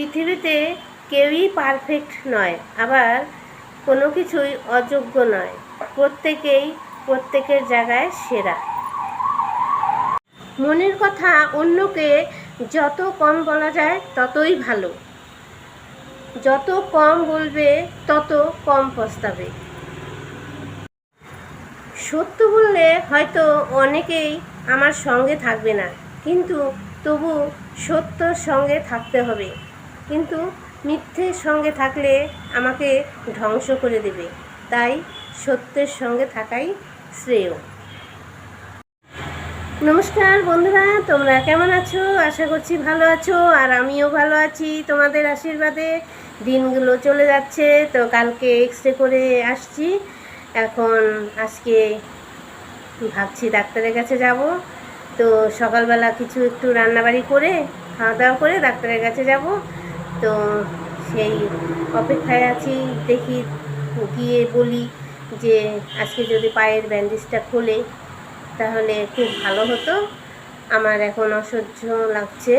পৃথিবীতে কেউই পারফেক্ট নয়, আবার কোনো কিছুই অযোগ্য নয়। প্রত্যেকেই প্রত্যেকের জায়গায় সেরা। মনের কথা অন্যকে যত কম বলা যায় ততই ভালো। যত কম বলবে তত কম পস্তাবে। সত্য বললে হয়তো অনেকেই আমার সঙ্গে থাকবে না, কিন্তু তবু সত্যর সঙ্গে থাকতে হবে। কিন্তু মিথ্যের সঙ্গে থাকলে আমাকে ধ্বংস করে দেবে। তাই সত্যের সঙ্গে থাকাই শ্রেয়। নমস্কার বন্ধুরা, তোমরা কেমন আছো? আশা করছি ভালো আছো, আর আমিও ভালো আছি। তোমাদের আশীর্বাদে দিনগুলো চলে যাচ্ছে, তো কালকে এক্স রে করে আসছি। এখন আজকে ভাবছি ডাক্তারের কাছে যাব। তো সকালবেলা কিছু একটু রান্নাবাড়ি করে খাওয়া দাওয়া করে ডাক্তারের কাছে যাব। তো সেই অপেক্ষায় আছি, দেখি গিয়ে বলি যে আজকে যদি পায়ের ব্যান্ডেজটা খোলে তাহলে খুব ভালো হতো। আমার এখন অসহ্য লাগছে।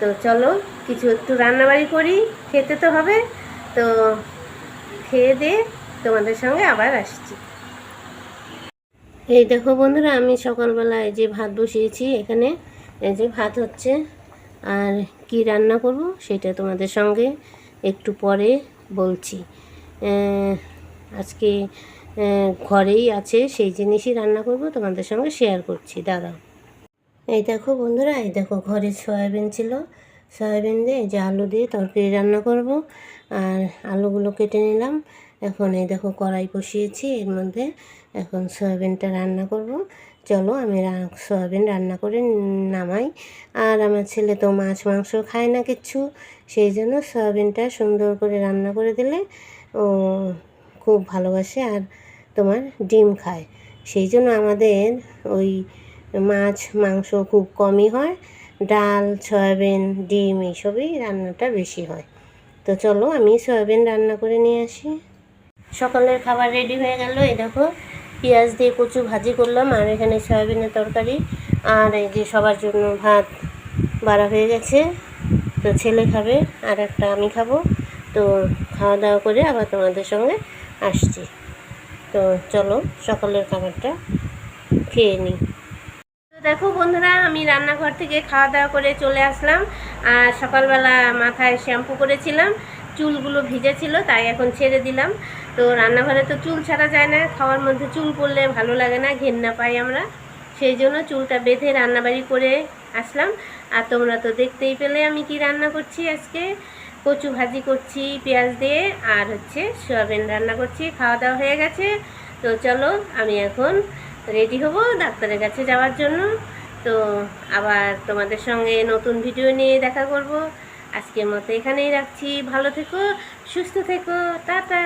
তো চলো, কিছু একটু রান্নাবাড়ি করি, খেতে তো হবে। তো খেয়ে দিয়ে তোমাদের সঙ্গে আবার আসছি। এই দেখো বন্ধুরা, আমি সকালবেলায় যে ভাত বসিয়েছি এখানে, এই যে ভাত হচ্ছে আর কি রান্না করব সেটা তোমাদের সঙ্গে একটু পরে বলছি। আজকে ঘরেই আছে সেই জিনিসই রান্না করব, তোমাদের সঙ্গে শেয়ার করছি। দাঁড়াও। এই দেখো বন্ধুরা, এই দেখো ঘরে সয়াবিন ছিল। সয়াবিন দিয়ে যে আলু দিয়ে তরকারি রান্না করব। আর আলুগুলো কেটে নিলাম। এখন এই দেখো কড়াই বসিয়েছি, এর মধ্যে এখন সয়াবিনটা রান্না করব। চলো আমি সয়াবিন রান্না করে নামাই। আর আমার ছেলে তো মাছ, মাংস খায় না কিচ্ছু সেই জন্য সয়াবিনটা সুন্দর করে রান্না করে দিলে ও খুব ভালোবাসে আর তোমার ডিম খায়। সেই জন্য আমাদের ওই মাছ, মাংস খুব কমই হয়, ডাল, সয়াবিন, ডিম, এইসবই রান্নাটা বেশি হয়। তো চলো আমি সয়াবিন রান্না করে নিয়ে আসি। সকালের খাবার রেডি হয়ে গেল। এই দেখো, পেঁয়াজ দিয়ে কচু ভাজি করলাম, আর এখানে সয়াবিনের তরকারি। আর এই যে সবার জন্য ভাত বাড়া হয়ে গেছে, তো ছেলে খাবে, আর একটা আমি খাব। তো খাওয়া দাওয়া করে আবার তোমাদের সঙ্গে আসছি। তো চলো, সকালের খাবারটা খেয়ে নিই। দেখো বন্ধুরা, আমি রান্নাঘর থেকে খাওয়া দাওয়া করে চলে আসলাম। আর সকালবেলা মাথায় শ্যাম্পু করেছিলাম। চুলগুলো ভিজে ছিল তাই এখন ছেড়ে দিলাম। তো রান্নাঘরে তো চুল ছাড়া যায় না, খাওয়ার মধ্যে চুল পড়লে ভালো লাগে না, ঘেন্না পাই আমরা। সেই জন্য চুলটা বেঁধে রান্নাবাড়ি করে আসলাম। আর তোমরা তো দেখতেই পেলে আমি কি রান্না করছি আজকে। কচু ভাজি করছি পেঁয়াজ দিয়ে, আর হচ্ছে সয়াবিন রান্না করছি, খাওয়া দাওয়া হয়ে গেছে। তো চলো, আমি এখন রেডি হব ডাক্তারের কাছে যাওয়ার জন্য। তো আবার তোমাদের সঙ্গে নতুন ভিডিও নিয়ে দেখা করব। আজকের মতো এখানেই রাখছি। ভালো থেকো সুস্থ থেকো টাটা।